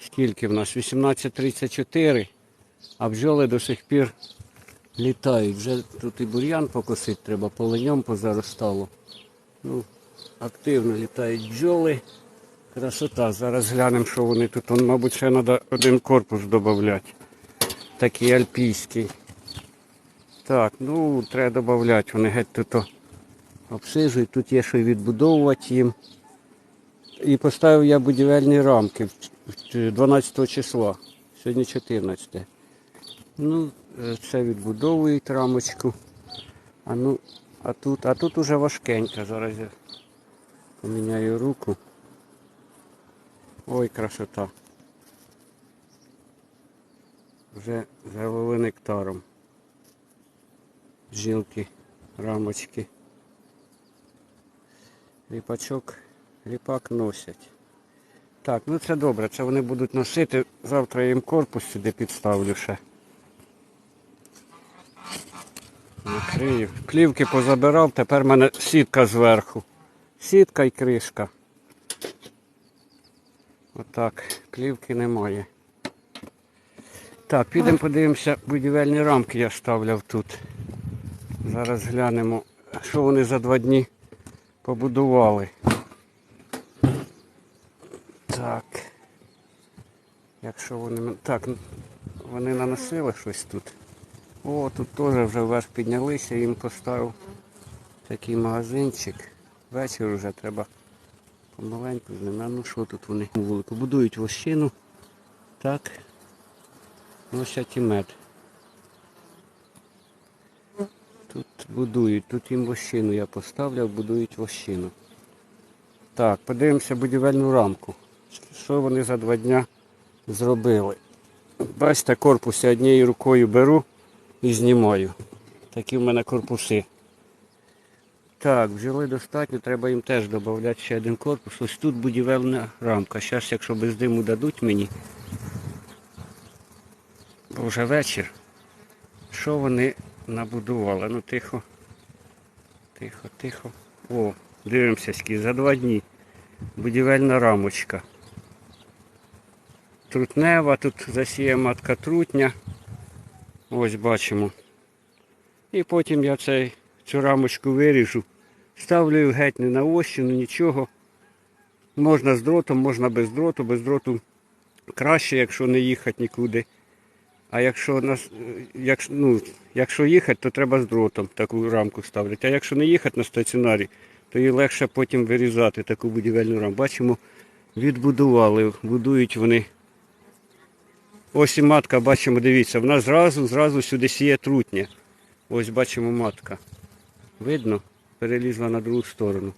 Скільки в нас? 18.34, а бджоли до сих пір літають. Вже тут і бур'ян покосити треба, поленьом позаростало. Ну, активно літають бджоли. Красота. Зараз глянемо, що вони тут. Он, мабуть, ще треба один корпус додати. Такий альпійський. Так, ну треба додати. Вони геть тут обсижують. Тут є що відбудовувати їм. І поставив я будівельні рамки 12 числа. Сьогодні 14. Ну, е, це відбудовують рамочку. А ну, а тут, а тут уже важкенько. Зараз я поміняю руку. Ой, красота. Вже завели нектаром. Жилки, рамочки. Ріпачок, ріпак носять. Так, ну це добре, це вони будуть носити. Завтра я їм корпус сюди підставлю ще. Накрию. Плівки позабирав, тепер в мене сітка зверху. Сітка і кришка. Отак, плівки немає. Так, підемо подивимося, будівельні рамки я ставляв тут. Зараз глянемо, що вони за два дні побудували. Так. Якщо вони. Так, вони наносили щось тут. О, тут теж вже вверх піднялися, їм поставив такий магазинчик. Вечір вже треба помаленьку з ними. Ну що тут вони вулику? Будують вощину. Так. Носять і мед. Тут будують, тут їм вощину я поставляв, будують вощину. Так, подивимося будівельну рамку. Що вони за два дня зробили? Бачите, корпус я однією рукою беру і знімаю. Такі в мене корпуси. Так, бджоли достатньо, треба їм теж додати ще один корпус. Ось тут будівельна рамка. Зараз, якщо без диму дадуть мені, бо вже вечір. Що вони набудували? Ну тихо. Тихо, тихо. О, дивимося за два дні. Будівельна рамочка. Трутнева, тут засіє матка трутня. Ось бачимо. І потім я цей, цю рамочку виріжу. Ставлю геть не на ощину, нічого. Можна з дротом, можна без дроту. Без дроту краще, якщо не їхати нікуди. А якщо нас, якщо, ну, якщо їхати, то треба з дротом таку рамку ставити. А якщо не їхати на стаціонарі, то її легше потім вирізати таку будівельну рамку. Бачимо, відбудували, будують вони. Ось і матка, бачимо, дивіться, вона зразу, зразу сюди сіє трутня. Ось бачимо матка. Видно? Перелізла на другу сторону.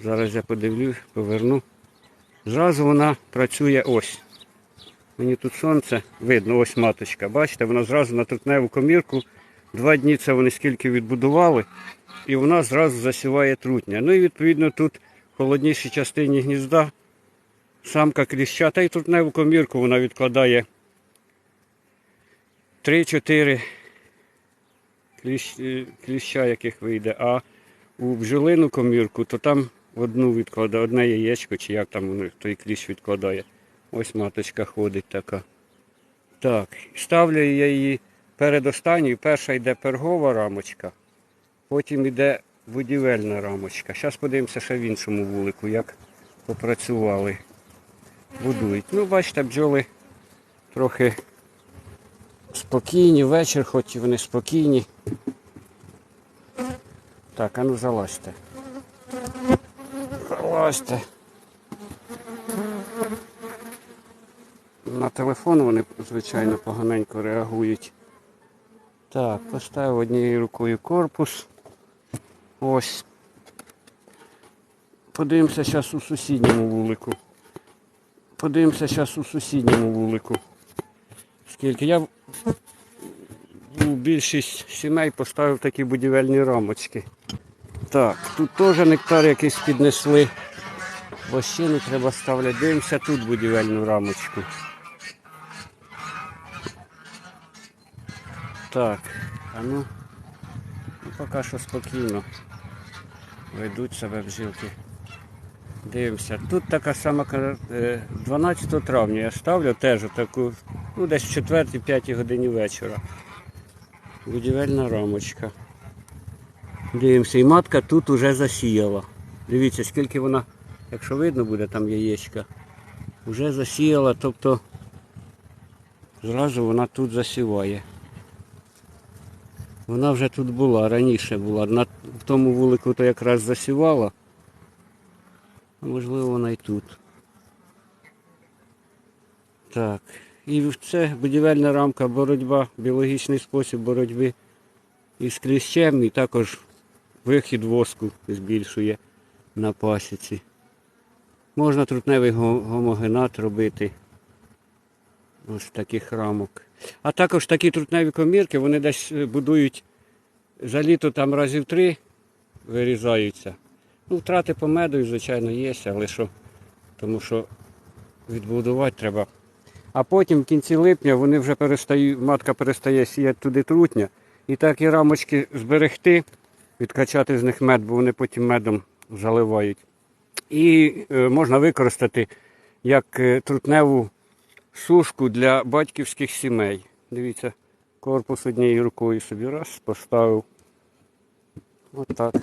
Зараз я подивлюсь, поверну. Зразу вона працює ось. Мені тут сонце видно, ось маточка. Бачите, вона зразу на трутневу комірку. Два дні це вони скільки відбудували, і вона зразу засіває трутня. Ну і відповідно тут в холоднішій частині гнізда самка кліща, та й трутневу комірку вона відкладає 3-4 кліщ, е, кліща, яких вийде. А у бджолину комірку, то там одну відкладає, одне яєчко, чи як там воно той кліщ відкладає. Ось маточка ходить така. Так, ставлю я її перед останньою. Перша йде пергова рамочка, потім йде будівельна рамочка. Зараз подивимося ще в іншому вулику, як попрацювали. Будують. Ну, бачите, бджоли трохи спокійні, вечір, хоч і вони спокійні. Так, а ну залазьте. Залазьте. На телефон вони, звичайно, поганенько реагують. Так, поставив однією рукою корпус. Ось. Подивимося зараз у сусідньому вулику. Подивимося зараз у сусідньому вулику. Скільки я у більшість сімей поставив такі будівельні рамочки. Так, тут теж нектар якийсь піднесли. Вощину треба ставляти. Дивимося тут будівельну рамочку. Так, а ну, ну поки що спокійно. Ведуть себе бжилки. Дивимося. Тут така сама е, 12 травня я ставлю теж таку, ну десь в 4-5 годині вечора. Будівельна рамочка. Дивимося, і матка тут уже засіяла. Дивіться, скільки вона, якщо видно буде там яєчка, вже засіяла, тобто зразу вона тут засіває. Вона вже тут була, раніше була. На в тому вулику то якраз засівала. Можливо вона і тут. Так. І це будівельна рамка, боротьба, біологічний спосіб боротьби із кліщем і також вихід воску збільшує на пасіці. Можна трутневий гомогенат робити. Ось таких рамок. А також такі трутневі комірки, вони десь е, будують за літо там разів три вирізаються. Ну, втрати по меду, звичайно, є, але що, тому що відбудувати треба. А потім в кінці липня вони вже перестають, матка перестає сіяти туди трутня. І так і рамочки зберегти, відкачати з них мед, бо вони потім медом заливають. І е, можна використати як е, трутневу сушку для батьківських сімей. Дивіться, корпус однією рукою собі раз поставив. Отак.